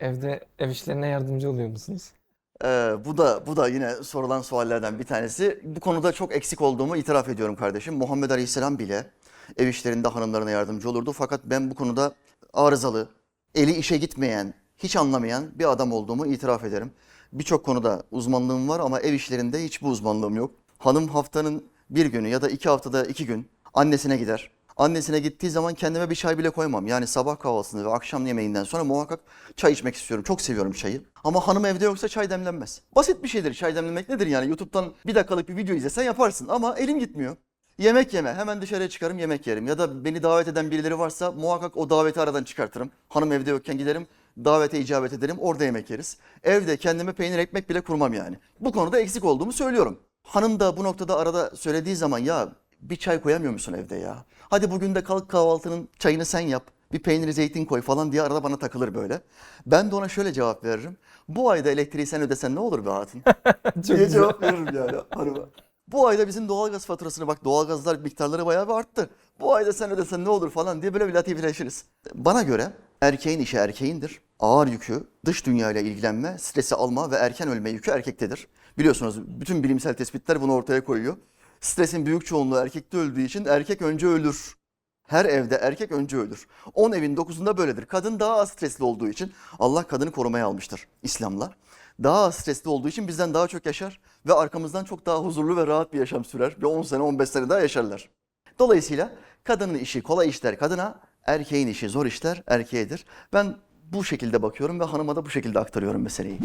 Evde ev işlerine yardımcı oluyor musunuz? Ee, bu da bu da yine sorulan suallerden bir tanesi. Bu konuda çok eksik olduğumu itiraf ediyorum kardeşim. Muhammed Aleyhisselam bile ev işlerinde hanımlarına yardımcı olurdu. Fakat ben bu konuda arızalı, eli işe gitmeyen, hiç anlamayan bir adam olduğumu itiraf ederim. Birçok konuda uzmanlığım var ama ev işlerinde hiç bu uzmanlığım yok. Hanım haftanın bir günü ya da iki haftada iki gün annesine gider. Annesine gittiği zaman kendime bir çay bile koymam. Yani sabah kahvaltısında ve akşam yemeğinden sonra muhakkak çay içmek istiyorum. Çok seviyorum çayı. Ama hanım evde yoksa çay demlenmez. Basit bir şeydir çay demlemek nedir yani? YouTube'dan bir dakikalık bir video izlesen yaparsın ama elim gitmiyor. Yemek yeme. Hemen dışarıya çıkarım yemek yerim. Ya da beni davet eden birileri varsa muhakkak o daveti aradan çıkartırım. Hanım evde yokken giderim. Davete icabet ederim. Orada yemek yeriz. Evde kendime peynir ekmek bile kurmam yani. Bu konuda eksik olduğumu söylüyorum. Hanım da bu noktada arada söylediği zaman ya bir çay koyamıyor musun evde ya? Hadi bugün de kalk kahvaltının çayını sen yap. Bir peynir zeytin koy falan diye arada bana takılır böyle. Ben de ona şöyle cevap veririm. Bu ayda elektriği sen ödesen ne olur be hatun? Diye cevap veririm yani hanıma. Bu ayda bizim doğalgaz faturasını bak doğalgazlar miktarları bayağı bir arttı. Bu ayda sen ödesen ne olur falan diye böyle bir latifleşiriz. Bana göre erkeğin işi erkeğindir. Ağır yükü, dış dünyayla ilgilenme, stresi alma ve erken ölme yükü erkektedir. Biliyorsunuz bütün bilimsel tespitler bunu ortaya koyuyor. Stresin büyük çoğunluğu erkekte öldüğü için erkek önce ölür. Her evde erkek önce ölür. 10 evin 9'unda böyledir. Kadın daha az stresli olduğu için Allah kadını korumaya almıştır İslam'la. Daha az stresli olduğu için bizden daha çok yaşar ve arkamızdan çok daha huzurlu ve rahat bir yaşam sürer. Ve 10 sene 15 sene daha yaşarlar. Dolayısıyla kadının işi kolay işler kadına, erkeğin işi zor işler erkeğedir. Ben bu şekilde bakıyorum ve hanıma da bu şekilde aktarıyorum meseleyi.